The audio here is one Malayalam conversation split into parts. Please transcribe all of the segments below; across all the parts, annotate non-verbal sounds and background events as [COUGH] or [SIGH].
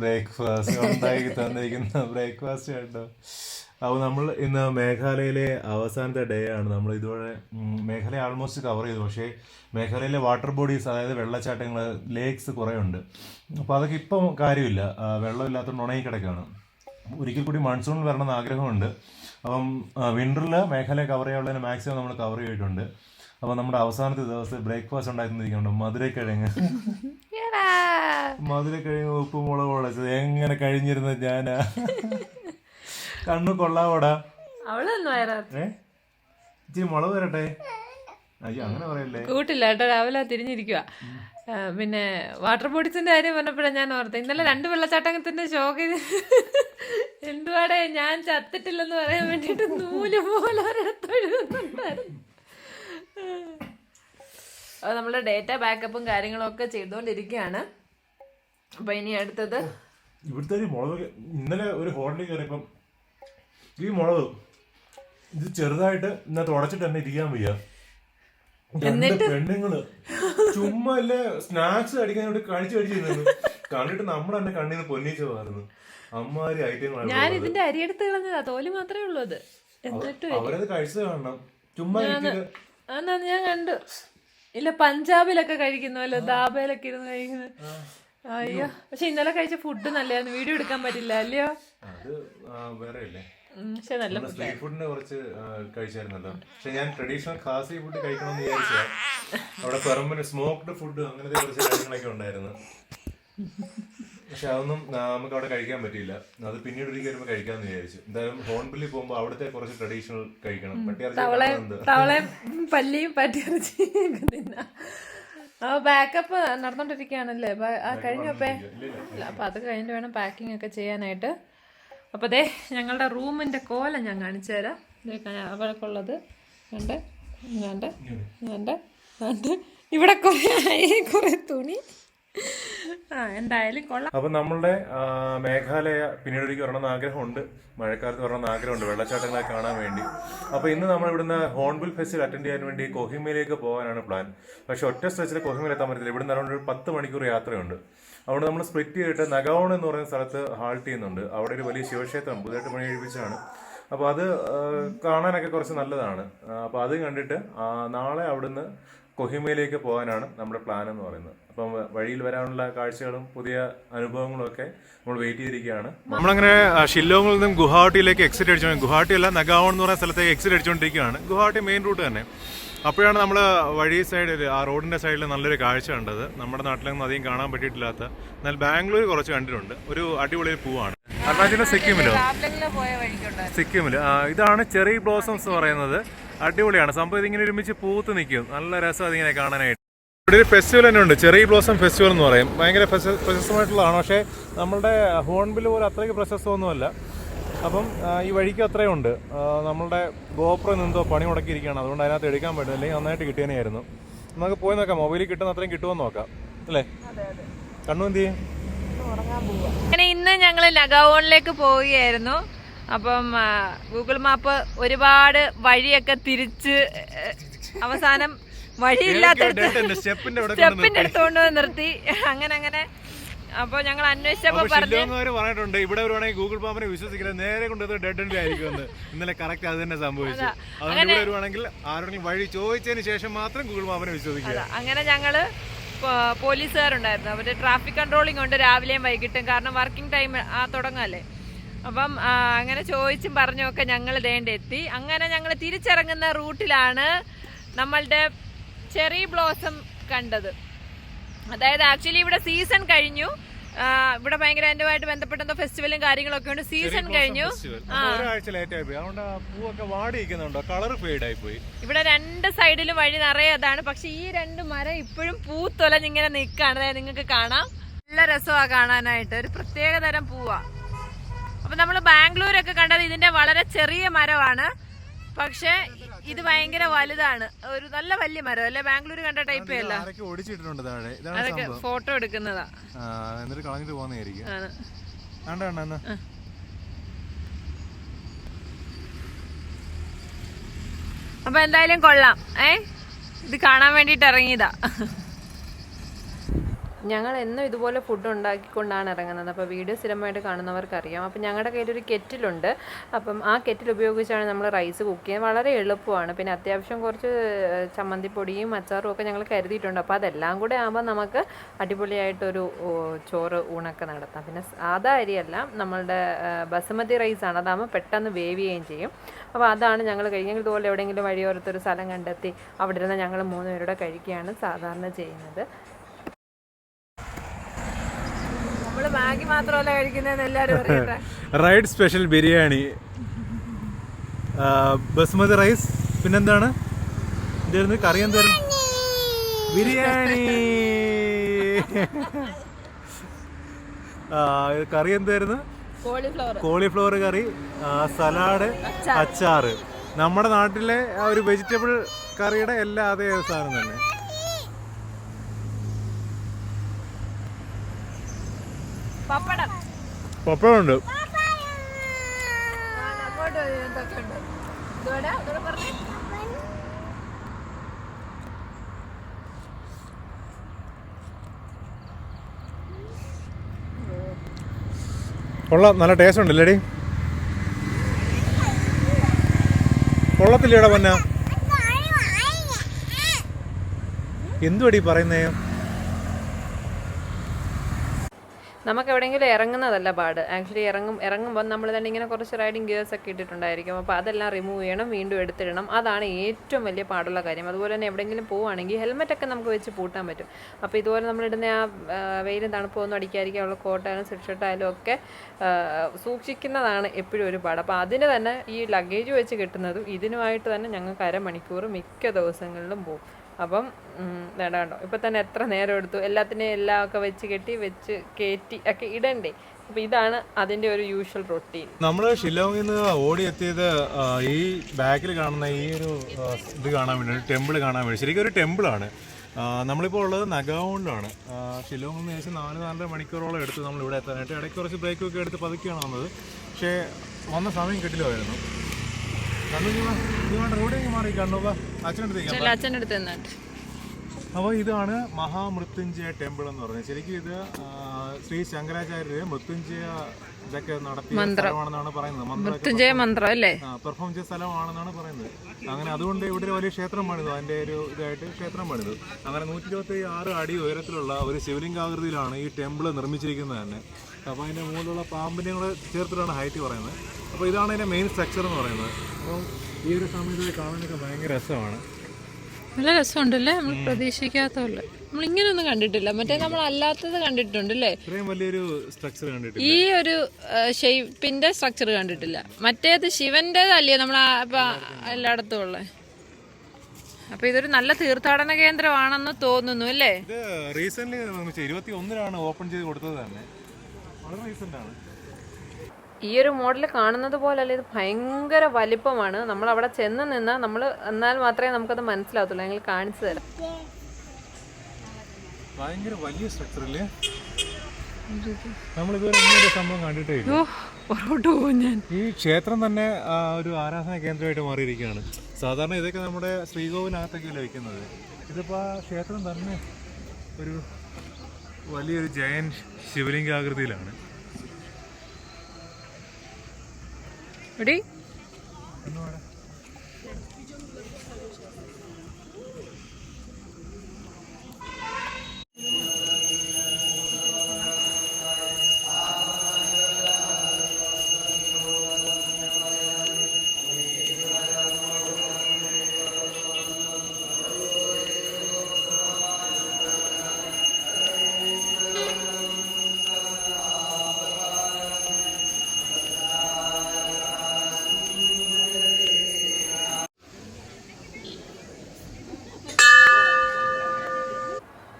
ബ്രേക്ക്ഫാസ്റ്റ് ഉണ്ടാക്കി തന്നിരിക്കുന്ന ബ്രേക്ക്ഫാസ്റ്റ് കേട്ടോ അപ്പോൾ നമ്മൾ ഇന്ന് മേഘാലയയിലെ അവസാനത്തെ ഡേ ആണ്. നമ്മൾ ഇതുവരെ മേഘാലയ ആൾമോസ്റ്റ് കവർ ചെയ്തു. പക്ഷേ മേഘാലയയിലെ വാട്ടർ ബോഡീസ് അതായത് വെള്ളച്ചാട്ടങ്ങൾ ലേക്സ് കുറേ ഉണ്ട് അപ്പോൾ അതൊക്കെ ഇപ്പം കാര്യമില്ല. വെള്ളമില്ലാത്തതുകൊണ്ട് ഉണങ്ങി കിടക്കുകയാണ് ഒരിക്കൽ കൂടി മൺസൂണിൽ വരണമെന്ന് ആഗ്രഹമുണ്ട്. അപ്പം വിന്ററിൽ മേഘാലയ കവർ ചെയ്യാനുള്ളതിന് മാക്സിമം നമ്മൾ കവർ ചെയ്തിട്ടുണ്ട്. അപ്പോൾ നമ്മുടെ അവസാനത്തെ ദിവസം ബ്രേക്ക്ഫാസ്റ്റ് ഉണ്ടായിരുന്നിരിക്കുന്നുണ്ട് മധുരക്കിഴങ്ങ്. മധുരക്കിഴങ്ങ് ഉപ്പ് മുളക് മുളച്ചത് എങ്ങനെ കഴിഞ്ഞിരുന്ന ഞാനാ? കണ്ണു കൊള്ളാവോടാ? അവളൊന്നും ഏ? ഇച്ചിരി മുളക് വരട്ടെ? അയ്യോ അങ്ങനെ പറയല്ലേ? കൂട്ടില്ല കേട്ടോ രാവിലെ തിരിഞ്ഞിരിക്കുക പിന്നെ വാട്ടർ ബോഡീസിന്റെ കാര്യം പറഞ്ഞപ്പോഴാണ് ഞാൻ ഓർത്തത്. ഇന്നലെ രണ്ട് വെള്ളച്ചാട്ടത്തിന്റെ ഷോക്ക് എന്തുവാടെ ഞാൻ ചത്തിട്ടില്ലെന്ന് പറയാൻ വേണ്ടിട്ട് നൂൽ പോലെ ഒരിടത്ത് എഴുതുന്നുണ്ടായിരുന്നു അത് നമ്മുടെ ഡേറ്റ ബാക്കപ്പും കാര്യങ്ങളും ഒക്കെ ചെയ്തുകൊണ്ടിരിക്കുകയാണ്. അപ്പൊ ഇനി അടുത്തത് ഇവിടുത്തെ ഒരു മുളക് ഇന്നലെ ഒരു ഹോട്ടലിൽ കയറിയപ്പം ഈ മുളക് ഇത് ചെറുതായിട്ട് ഇന്നത്തെ ഉടച്ചിട്ട് തന്നെ ഇരിക്കാൻ വയ്യ. രണ്ട് പെണ്ണുങ്ങൾ ചുമ്മാ അല്ലേ സ്നാക്സ് അടിക്കാൻ ഇവിടെ കഴിച്ചു കഴിച്ചിരുന്നു കണ്ടിട്ട് നമ്മൾ തന്നെ കണ്ണിന്ന് പൊന്നിച്ച് മാറുന്നു അമ്മാരി ഐറ്റങ്ങളാണ് ഞാൻ ഇതിന്റെ അരിയെടുത്ത് കളഞ്ഞതാ. തോൽ മാത്രമേ ഉള്ളൂ അത്. എന്നിട്ട് അവരത് കഴിച്ചത് കാണണം. ചുമ്മാ ഞാൻ കണ്ടു. ഇല്ല പഞ്ചാബിലൊക്കെ കഴിക്കുന്നല്ലോ ദാബയിലൊക്കെ ഇരുന്ന് കഴിക്കുന്നു. അയ്യോ പക്ഷെ ഇന്നലെ കഴിച്ച ഫുഡ് നല്ലതായിരുന്നു വീഡിയോ എടുക്കാൻ പറ്റില്ല അല്ലയോ? അത് വേറെ അല്ലേ പക്ഷെ നല്ല സ്ട്രീറ്റ് ഫുഡിനെ കുറച്ച് ആ, കഴിച്ചായിരുന്നല്ലോ. പക്ഷെ ഞാൻ ട്രഡീഷണൽ ഫുഡ് കഴിക്കണമെന്ന് വിചാരിച്ചാ അവിടെ സ്മോക്ഡ് ഫുഡ് അങ്ങനത്തെ കുറച്ച് കാര്യങ്ങളൊക്കെ ഉണ്ടായിരുന്നു. പക്ഷെ അതൊന്നും ആ, നമുക്ക് അവിടെ കഴിക്കാൻ പറ്റിയില്ല. അത് പിന്നീട് ഒരിക്കൽ വരുമ്പോൾ കഴിക്കാമെന്ന് വിചാരിച്ചു. എന്തായാലും ഹോൺബില്ലി പോകുമ്പോൾ അവിടുത്തെ കുറച്ച് ട്രഡീഷണൽ കഴിക്കണം. പല്ലിയും പറ്റിയിറച്ചിയൊക്കെ തിന്നാ ആ ബാക്കപ്പ് നടന്നോണ്ടിരിക്കുകയാണല്ലേ? ആ കഴിഞ്ഞപ്പേ ഇല്ല അപ്പൊ. അത് കഴിഞ്ഞിട്ട് വേണം പാക്കിംഗ് ഒക്കെ ചെയ്യാനായിട്ട്. അപ്പൊ ദേ ഞങ്ങളുടെ റൂമിന്റെ കോല ഞാൻ കാണിച്ചു തരാം. അവർക്കുള്ളത് ഉണ്ട് ഉണ്ട് കണ്ട് ഇവിടെ കുറെ കുറെ തുണി. [LAUGHS] എന്തായാലും കൊള്ളാം. അപ്പൊ നമ്മളുടെ മേഘാലയ പിന്നീട് ഒരിക്കൽ വരണമെന്ന് ആഗ്രഹമുണ്ട്. മഴക്കാലത്ത് വരണമെന്ന് ആഗ്രഹമുണ്ട്. വെള്ളച്ചാട്ടങ്ങളെ കാണാൻ വേണ്ടി. അപ്പൊ ഇന്ന് നമ്മൾ ഇവിടുന്ന് ഹോൺബിൽ ഫെസ്റ്റിവൽ അറ്റൻഡ് ചെയ്യാൻ വേണ്ടി കൊഹിമയിലേക്ക് പോകാനാണ് പ്ലാൻ. പക്ഷെ ഒറ്റ സ്ട്രെച്ചിൽ കൊഹിമയിൽ എത്താൻ പറ്റില്ല ഇവിടുന്ന് അറൗണ്ട് ഒരു പത്ത് മണിക്കൂർ യാത്രയുണ്ട്. അവിടെ നമ്മൾ സ്പ്ലിറ്റ് ചെയ്തിട്ട് നഗാവൺ എന്ന് പറയുന്ന സ്ഥലത്ത് ഹാൾട്ട് ചെയ്യുന്നുണ്ട്. അവിടെ ഒരു വലിയ ശിവക്ഷേത്രം പുതിയതായിട്ട് പണി കഴിപ്പിച്ചാണ് അപ്പോൾ അത് കാണാനൊക്കെ കുറച്ച് നല്ലതാണ്. അപ്പോൾ അത് കണ്ടിട്ട് നാളെ അവിടുന്ന് കൊഹിമയിലേക്ക് പോകാനാണ് നമ്മുടെ പ്ലാൻ എന്ന് പറയുന്നത്. അപ്പം വഴിയിൽ വരാനുള്ള കാഴ്ചകളും പുതിയ അനുഭവങ്ങളും ഒക്കെ നമ്മൾ വെയിറ്റ് ചെയ്തിരിക്കുകയാണ്. നമ്മളങ്ങനെ ഷില്ലോങ്ങിൽ നിന്നും ഗുവാഹട്ടിയിലേക്ക് എക്സിറ്റ് അടിച്ചു ഗുവാഹട്ടി അല്ല നഗാവൺ എന്ന് പറയുന്ന സ്ഥലത്തേക്ക് എക്സിറ്റ് അടിച്ചുകൊണ്ടിരിക്കുകയാണ് ഗുവാഹട്ടി മെയിൻ റൂട്ട് തന്നെ. അപ്പോഴാണ് നമ്മൾ വഴി സൈഡിൽ ആ റോഡിന്റെ സൈഡിൽ നല്ലൊരു കാഴ്ച കണ്ടത്. നമ്മുടെ നാട്ടിലൊന്നും അധികം കാണാൻ പറ്റിയിട്ടില്ലാത്ത എന്നാൽ ബാംഗ്ലൂർ കുറച്ച് കണ്ടിട്ടുണ്ട്. ഒരു അടിപൊളി പൂവാണ്. അരുണാചല സിക്കിമിലോ? സിക്കിമിൽ ഇതാണ് ചെറി ബ്ലോസംസ് എന്ന് പറയുന്നത്. അടിപൊളിയാണ്. സംഭവം ഇതിങ്ങനെ ഒരുമിച്ച് പൂത്ത് നിൽക്കും. നല്ല രസം അതിങ്ങനെ കാണാനായിട്ട്. ഇവിടെ ഒരു ഫെസ്റ്റിവൽ തന്നെ ഉണ്ട്. ചെറി ബ്ലോസം ഫെസ്റ്റിവൽ എന്ന് പറയും. ഭയങ്കര പ്രശസ്തമായിട്ടുള്ളതാണ്. പക്ഷേ നമ്മളുടെ ഹോൺബിൽ പോലെ അത്രയ്ക്ക് പ്രശസ്തമൊന്നുമല്ല. അപ്പം ഈ വഴിക്ക് അത്രയും ഉണ്ട്. നമ്മളുടെ ഗോപ്രോ എന്തോ പണി മുടക്കിയിരിക്കുകയാണ്. അതുകൊണ്ട് അതിനകത്ത് എടുക്കാൻ പറ്റും അല്ലെങ്കിൽ നന്നായിട്ട് കിട്ടിയതിനായിരുന്നു നമുക്ക് പോയി നോക്കാം. മൊബൈലിൽ കിട്ടുന്ന അത്രയും കിട്ടുമെന്ന് നോക്കാം. അല്ലേ? കണ്ണു എന്ത് ചെയ്യും? അങ്ങനെ ഇന്ന് ഞങ്ങൾ നഗാവോണിലേക്ക് പോവുകയായിരുന്നു. അപ്പം ഗൂഗിൾ മാപ്പ് ഒരുപാട് വഴിയൊക്കെ തിരിച്ച് അവസാനം വഴിയില്ലാത്ത സ്റ്റെപ്പിന്റെ വന്ന് നിർത്തി. അങ്ങനെ അങ്ങനെ. അപ്പൊ ഞങ്ങൾ അന്വേഷിച്ചപ്പോ പറഞ്ഞിട്ടുണ്ട് ഇവിടെ വരുവാണെങ്കിൽ ഗൂഗിൾ മാപ്പിനെ വിശ്വസിക്കില്ല നേരെ കൊണ്ടത് ഡെഡ് എൻഡ് ആയിരിക്കും ഇന്നലെ കറക്റ്റ് അത് തന്നെ സംഭവിച്ചു. അതുകൊണ്ട് വരുവാണെങ്കിൽ ആരോടെങ്കിലും വഴി ചോദിച്ചതിന് ശേഷം മാത്രം ഗൂഗിൾ മാപ്പിനെ വിശ്വസിക്കുക. അങ്ങനെ ഞങ്ങൾ പോലീസുകാരുണ്ടായിരുന്നു. അവർ ട്രാഫിക് കൺട്രോളിംഗ് ഉണ്ട് രാവിലെയും വൈകിട്ടും. കാരണം വർക്കിംഗ് ടൈം ആ തുടങ്ങല്ലേ അപ്പം അങ്ങനെ ചോദിച്ചും പറഞ്ഞുമൊക്കെ ഞങ്ങൾ ദേണ്ട എത്തി. അങ്ങനെ ഞങ്ങൾ തിരിച്ചിറങ്ങുന്ന റൂട്ടിലാണ് നമ്മളുടെ ചെറി ബ്ലോസം കണ്ടത്. അതായത് ആക്ച്വലി ഇവിടെ സീസൺ കഴിഞ്ഞു. ഇവിടെ ഭയങ്കര എന്റുമായിട്ട് ബന്ധപ്പെട്ട എന്തോ ഫെസ്റ്റിവലും കാര്യങ്ങളൊക്കെ ഉണ്ട്. സീസൺ കഴിഞ്ഞു. ഒരാഴ്ച ലേറ്റ് ആയി പോയി. അതുകൊണ്ട് ആ പൂവൊക്കെ വാടിയിരിക്കുന്നുണ്ടോ? കളർ ഫെയ്ഡ് ആയി പോയി. ഇവിടെ രണ്ട് സൈഡിലും വഴി നിറയെ അതാണ് പക്ഷെ ഈ രണ്ട് മരം ഇപ്പോഴും പൂത്തൊലഞ്ഞിങ്ങനെ നിൽക്കാണ്. നിങ്ങൾക്ക് കാണാം. നല്ല രസമാണ് കാണാനായിട്ട്. ഒരു പ്രത്യേക തരം പൂവാ. അപ്പൊ നമ്മൾ ബാംഗ്ലൂരൊക്കെ കണ്ടത് ഇതിന്റെ വളരെ ചെറിയ മരമാണ്. പക്ഷെ ഇത് ഭയങ്കര വലുതാണ്. ഒരു നല്ല വലിയ മരം അല്ലെ? ബാംഗ്ലൂർ കണ്ട ടൈപ്പ് അല്ല. താഴെ. അതൊക്കെ ഫോട്ടോ എടുക്കുന്നതാ. എന്നിട്ട് കളഞ്ഞിട്ട് പോകുന്നതായിരിക്കും അപ്പൊ എന്തായാലും കൊള്ളാം. ഏ? ഇത് കാണാൻ വേണ്ടിട്ട് ഇറങ്ങിയതാ. ഞങ്ങൾ എന്നും ഇതുപോലെ ഫുഡ് ഉണ്ടാക്കിക്കൊണ്ടാണ് ഇറങ്ങുന്നത്. അപ്പോൾ വീഡിയോ സ്ഥിരമായിട്ട് കാണുന്നവർക്കറിയാം. അപ്പോൾ ഞങ്ങളുടെ കയ്യിലൊരു കെറ്റിലുണ്ട്. അപ്പം ആ കെറ്റിൽ ഉപയോഗിച്ചാണ് നമ്മൾ റൈസ് കുക്ക് ചെയ്യുന്നത്. വളരെ എളുപ്പമാണ്. പിന്നെ അത്യാവശ്യം കുറച്ച് ചമ്മന്തിപ്പൊടിയും അച്ചാറും ഒക്കെ ഞങ്ങൾ കരുതിയിട്ടുണ്ട്. അപ്പോൾ അതെല്ലാം കൂടെ ആകുമ്പോൾ നമുക്ക് അടിപൊളിയായിട്ടൊരു ചോറ് ഊണൊക്കെ നടത്താം. പിന്നെ സാധാ അരിയല്ല. നമ്മളുടെ ബസുമതി റൈസാണ് അതാകുമ്പോൾ പെട്ടെന്ന് വേവുകയും ചെയ്യും. അപ്പോൾ അതാണ് ഞങ്ങൾ കഴിക്കുന്നത് ഇതുപോലെ എവിടെയെങ്കിലും വഴിയോരത്തൊരു സ്ഥലം കണ്ടെത്തി അവിടെ ഇരുന്ന് ഞങ്ങൾ മൂന്ന് പേരുടെ കഴിക്കുകയാണ് സാധാരണ ചെയ്യുന്നത് നമ്മൾ മാഗി മാത്രമല്ല കഴിക്കുന്നതെന്ന് എല്ലാവരും ride special biryani. Basmati rice പിന്നെന്താണ്? എന്തായിരുന്നു കറി എന്തായിരുന്നു? ബിരിയാണി. കറി എന്തായിരുന്നു? കോളിഫ്ലവർ കറി സലാഡ് അച്ചാറ്. നമ്മുടെ നാട്ടിലെ ആ ഒരു വെജിറ്റബിൾ കറിയുടെ എല്ലാ അതേ സാധനം തന്നെ. പറഞ്ഞേ കൊള്ളാം നല്ല ടേസ്റ്റ് ഉണ്ടല്ലേടി കൊള്ളത്തില്ലേടാ പന്ന? എന്തുവാടി പറയുന്നേ? നമുക്ക് എവിടെയെങ്കിലും ഇറങ്ങുന്നതല്ല പാട്. ആക്ച്വലി ഇറങ്ങും ഇറങ്ങുമ്പോൾ നമ്മൾ തന്നെ ഇങ്ങനെ കുറച്ച് റൈഡിങ് ഗിയേഴ്സ് ഒക്കെ ഇട്ടിട്ടുണ്ടായിരിക്കും. അപ്പോൾ അതെല്ലാം റിമൂവ് ചെയ്യണം വീണ്ടും എടുത്തിടണം. അതാണ് ഏറ്റവും വലിയ പാടുള്ള കാര്യം. അതുപോലെ തന്നെ എവിടെയെങ്കിലും പോവുകയാണെങ്കിൽ ഹെൽമെറ്റൊക്കെ നമുക്ക് വെച്ച് പൂട്ടാൻ പറ്റും. അപ്പോൾ ഇതുപോലെ നമ്മളിടുന്ന ആ വെയിലും തണുപ്പൊന്നും അടിക്കാതിരിക്കാനുള്ള കോട്ടായാലും സ്വെറ്റ്ഷർട്ടായാലും ഒക്കെ സൂക്ഷിക്കുന്നതാണ് എപ്പോഴും ഒരു പാട്. അപ്പോൾ അതിന് തന്നെ ഈ ലഗേജ് വെച്ച് കിട്ടുന്നതും ഇതിനുമായിട്ട് തന്നെ ഞങ്ങൾക്ക് അരമണിക്കൂർ മിക്ക ദിവസങ്ങളിലും പോകും അപ്പം ഉം, കണ്ടോ ഇപ്പം തന്നെ എത്ര നേരം എടുത്തു? എല്ലാത്തിനെയും എല്ലാം ഒക്കെ വെച്ച് കെട്ടി വെച്ച് കയറ്റി ഒക്കെ ഇടണ്ടേ? അപ്പം ഇതാണ് അതിന്റെ ഒരു യൂഷ്വൽ റൊട്ടീൻ നമ്മൾ ഷില്ലോങ്ങിൽ നിന്ന് ഓടി എത്തിയത് ഈ ബാക്കിൽ കാണുന്ന ഈ ഒരു ഇത് കാണാൻ വേണ്ടി ടെമ്പിൾ കാണാൻ വേണ്ടി. ശരിക്കും ഒരു ടെമ്പിൾ ആണ്. നമ്മളിപ്പോൾ ഉള്ളത് നഗാവോണ്ടിലാണ് ഷില്ലോങ്ങിൽ നിന്ന് ഏകദേശം നാല് നാലര മണിക്കൂറോളം എടുത്ത് നമ്മൾ ഇവിടെ എത്താനായിട്ട് ഇടയ്ക്ക് കുറച്ച് ബ്രേക്കൊക്കെ എടുത്ത് പതുക്കെയാണ് വന്നത്. പക്ഷേ വന്ന സമയം കിട്ടില്ലായിരുന്നു. അച്ഛന്റെ അടുത്ത് നിന്നിട്ട്. അപ്പോൾ ഇതാണ് മഹാമൃത്യുഞ്ജയ ടെമ്പിൾ എന്ന് പറയുന്നത്. ശരിക്കും ഇത് ശ്രീ ശങ്കരാചാര്യ മൃത്യുഞ്ജയ ഇതൊക്കെ നടത്തിയ പറയുന്നത്. മൃത്യുഞ്ജയ മന്ത്രം അല്ലേ? പെർഫോം ചെയ്ത സ്ഥലമാണെന്നാണ് പറയുന്നത്. അങ്ങനെ അതുകൊണ്ട് ഇവിടെ ഒരു വലിയ ക്ഷേത്രം പണിതു. അതിന്റെ ഒരു ഇതായിട്ട് ക്ഷേത്രം പണിതു. അങ്ങനെ നൂറ്റി ഇരുപത്തി ആറ് അടി ഉയരത്തിലുള്ള ഒരു ശിവലിംഗാകൃതിയിലാണ് ഈ ടെമ്പിൾ നിർമ്മിച്ചിരിക്കുന്നത് തന്നെ. അപ്പോൾ അതിന്റെ മുകളിലുള്ള പാമ്പിനെ കൂടെ ചേർത്തിട്ടാണ് ഹൈറ്റ് പറയുന്നത്. അപ്പോൾ ഇതാണ് അതിന്റെ മെയിൻ സ്ട്രക്ചർ എന്ന് പറയുന്നത്. അപ്പം ഈ ഒരു സമയത്ത് കാണാനൊക്കെ ഭയങ്കര രസമാണ്. നല്ല രസമുണ്ടല്ലേ? നമ്മൾ പ്രതീക്ഷിക്കാത്തല്ലേ നമ്മൾ ഇങ്ങനെയൊന്നും കണ്ടിട്ടില്ല. മറ്റേ നമ്മൾ അല്ലാത്തത് കണ്ടിട്ടുണ്ട് അല്ലേ വലിയൊരു സ്ട്രക്ചർ കണ്ടിട്ടില്ല. ഈ ഒരു ഷേപ്പിന്റെ സ്ട്രക്ചർ കണ്ടിട്ടില്ല. മറ്റേത് ശിവന്റേതല്ലേ നമ്മൾ എല്ലായിടത്തും ഉള്ളത് അപ്പൊ ഇതൊരു നല്ല തീർത്ഥാടന കേന്ദ്രമാണെന്ന് തോന്നുന്നു അല്ലേ? റീസെന്റ് ഓപ്പൺ ചെയ്ത്. കൊടുത്തത് തന്നെ. വളരെ റീസെന്റ് ആണ്. ഈ ഒരു മോഡൽ കാണുന്നത് പോലല്ല ഇത് ഭയങ്കര വലിപ്പമാണ്. നമ്മൾ അവിടെ ചെന്ന് നിന്ന് നമ്മൾ എന്നാൽ മാത്രമേ നമുക്കത് മനസ്സിലാവത്തുള്ളൂ. ഞങ്ങൾ കാണിച്ചു തരാം. ഭയങ്കര വലിയ സ്ട്രക്ചറിൽ ഈ ക്ഷേത്രം തന്നെ ഒരു ആരാധന കേന്ദ്രമായിട്ട് മാറിയിരിക്കുകയാണ്. സാധാരണ ഇതൊക്കെ നമ്മുടെ ശ്രീകോവിനകത്തൊക്കെയല്ലേ വെക്കുന്നത്. ഇതിപ്പോ ആ ക്ഷേത്രം തന്നെ ഒരു വലിയൊരു ജയൻ ശിവലിംഗാകൃതിയിലാണ്. ನೋಡಿ.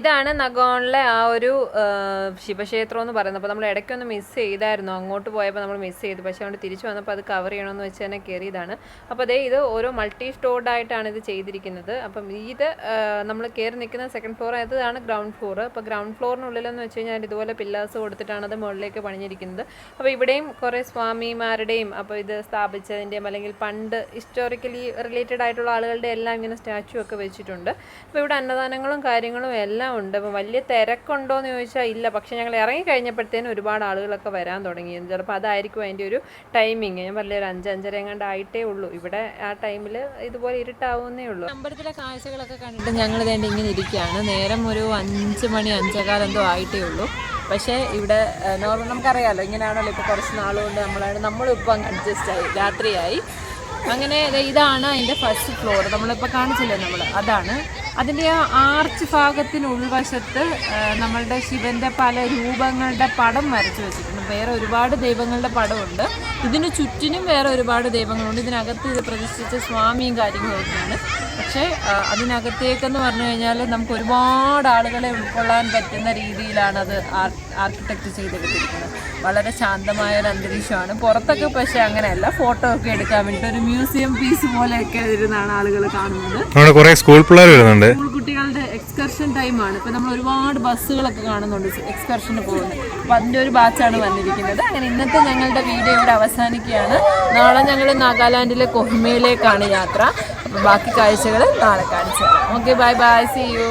ഇതാണ് നഗോണിലെ ആ ഒരു ശിവക്ഷേത്രം എന്ന് പറയുന്നത്. അപ്പോൾ നമ്മൾ ഇടയ്ക്കൊന്ന് മിസ് ചെയ്തായിരുന്നു. അങ്ങോട്ട് പോയപ്പോൾ നമ്മൾ മിസ് ചെയ്തു. പക്ഷേ അതുകൊണ്ട് തിരിച്ചു വന്നപ്പോൾ അത് കവർ ചെയ്യണമെന്ന് വെച്ച് തന്നെ കയറിയതാണ് അപ്പോൾ അതേ ഇത് ഓരോ മൾട്ടി സ്റ്റോർഡ് ആയിട്ടാണ് ഇത് ചെയ്തിരിക്കുന്നത്. അപ്പം ഇത് നമ്മൾ കയറി നിൽക്കുന്ന സെക്കൻഡ് ഫ്ലോർ അതാണ് ഗ്രൗണ്ട് ഫ്ലോർ അപ്പോൾ ഗ്രൗണ്ട് ഫ്ലോറിനുള്ളിലെന്ന് വെച്ച് കഴിഞ്ഞാൽ ഇതുപോലെ പില്ലേഴ്സ് കൊടുത്തിട്ടാണ് അത് മുകളിലേക്ക് പണിഞ്ഞിരിക്കുന്നത്. അപ്പോൾ ഇവിടെയും കുറേ സ്വാമിമാരുടെയും അപ്പോൾ ഇത് സ്ഥാപിച്ചതിന്റെയും അല്ലെങ്കിൽ പണ്ട് ഹിസ്റ്റോറിക്കലി റിലേറ്റഡ് ആയിട്ടുള്ള ആളുകളുടെ എല്ലാം ഇങ്ങനെ സ്റ്റാച്ചു ഒക്കെ വെച്ചിട്ടുണ്ട്. അപ്പോൾ ഇവിടെ അന്നദാനങ്ങളും കാര്യങ്ങളും എല്ലാം ഉണ്ട്. അപ്പോൾ വലിയ തിരക്കുണ്ടോ എന്ന് ചോദിച്ചാൽ ഇല്ല. പക്ഷെ ഞങ്ങൾ ഇറങ്ങി കഴിഞ്ഞപ്പോഴത്തേനും ഒരുപാട് ആളുകളൊക്കെ വരാൻ തുടങ്ങി. ചിലപ്പോൾ അതായിരിക്കും അതിന്റെ ഒരു ടൈമിങ് ഞാൻ പറഞ്ഞ ഒരു അഞ്ച് അഞ്ചര എങ്ങാണ്ട് ആയിട്ടേ ഉള്ളൂ. ഇവിടെ ആ ടൈമിൽ ഇതുപോലെ ഇരുട്ടാവുന്നേ ഉള്ളൂ. അമ്പലത്തിലെ കാഴ്ചകളൊക്കെ കണ്ടിട്ട് ഞങ്ങൾ വേണ്ടി ഇങ്ങനെ ഇരിക്കുകയാണ്. നേരം ഒരു അഞ്ച് മണി അഞ്ചേകാലെന്തോ ആയിട്ടേ ഉള്ളൂ. പക്ഷേ ഇവിടെ നോർമൽ നമുക്കറിയാമല്ലോ ഇങ്ങനെയാണല്ലോ ഇപ്പോൾ കുറച്ച് നാളുകൊണ്ട് നമ്മളാണ് നമ്മളിപ്പോൾ അങ്ങ് അഡ്ജസ്റ്റ് ആയി രാത്രിയായി. അങ്ങനെ ഇതാണ് അതിന്റെ ഫസ്റ്റ് ഫ്ലോർ നമ്മളിപ്പോൾ കാണിച്ചില്ലേ നമ്മൾ അതാണ് അതിന്റെ ആ ആർച്ച് ഭാഗത്തിന് ഉൾവശത്ത് നമ്മളുടെ ശിവന്റെ പല രൂപങ്ങളുടെ പടം വരച്ചു വെച്ചിട്ടുണ്ട്. വേറെ ഒരുപാട് ദൈവങ്ങളുടെ പടമുണ്ട്. ഇതിന് ചുറ്റിനും വേറെ ഒരുപാട് ദൈവങ്ങളുണ്ട്. ഇതിനകത്ത് ഇത് പ്രതിഷ്ഠിച്ച സ്വാമിയും കാര്യങ്ങളൊക്കെയാണ്. പക്ഷേ അതിനകത്തേക്കെന്ന് പറഞ്ഞു കഴിഞ്ഞാൽ നമുക്ക് ഒരുപാട് ആളുകളെ ഉൾക്കൊള്ളാൻ പറ്റുന്ന രീതിയിലാണ് അത് ആർക്കിടെക്ട് ചെയ്തെടുത്തിരിക്കുന്നത്. വളരെ ശാന്തമായ ഒരു അന്തരീക്ഷമാണ്. പുറത്തൊക്കെ പക്ഷേ അങ്ങനെയല്ല ഫോട്ടോ ഒക്കെ എടുക്കാൻ വേണ്ടിയിട്ട് ഒരു മ്യൂസിയം പീസ് പോലെയൊക്കെ ഇരുന്നാണ് ആളുകൾ കാണുന്നത്. സ്കൂൾ പിള്ളേർ വരുന്നുണ്ട്. സ്കൂൾ എക്സ്കർഷൻ ടൈമാണ് ഇപ്പം നമ്മൾ ഒരുപാട് ബസ്സുകളൊക്കെ കാണുന്നുണ്ട് എക്സ്കർഷന് പോകുന്നത്. അപ്പം അതിന്റെ ഒരു ബാച്ചാണ് വന്നിരിക്കുന്നത്. അങ്ങനെ ഇന്നത്തെ ഞങ്ങളുടെ വീഡിയോ ഇവിടെ അവസാനിക്കുകയാണ്. നാളെ ഞങ്ങൾ നാഗാലാൻഡിലെ കൊഹിമയിലേക്കാണ് യാത്ര. അപ്പോൾ ബാക്കി കാഴ്ചകൾ നാളെ കാണിച്ചു okay bye bye see you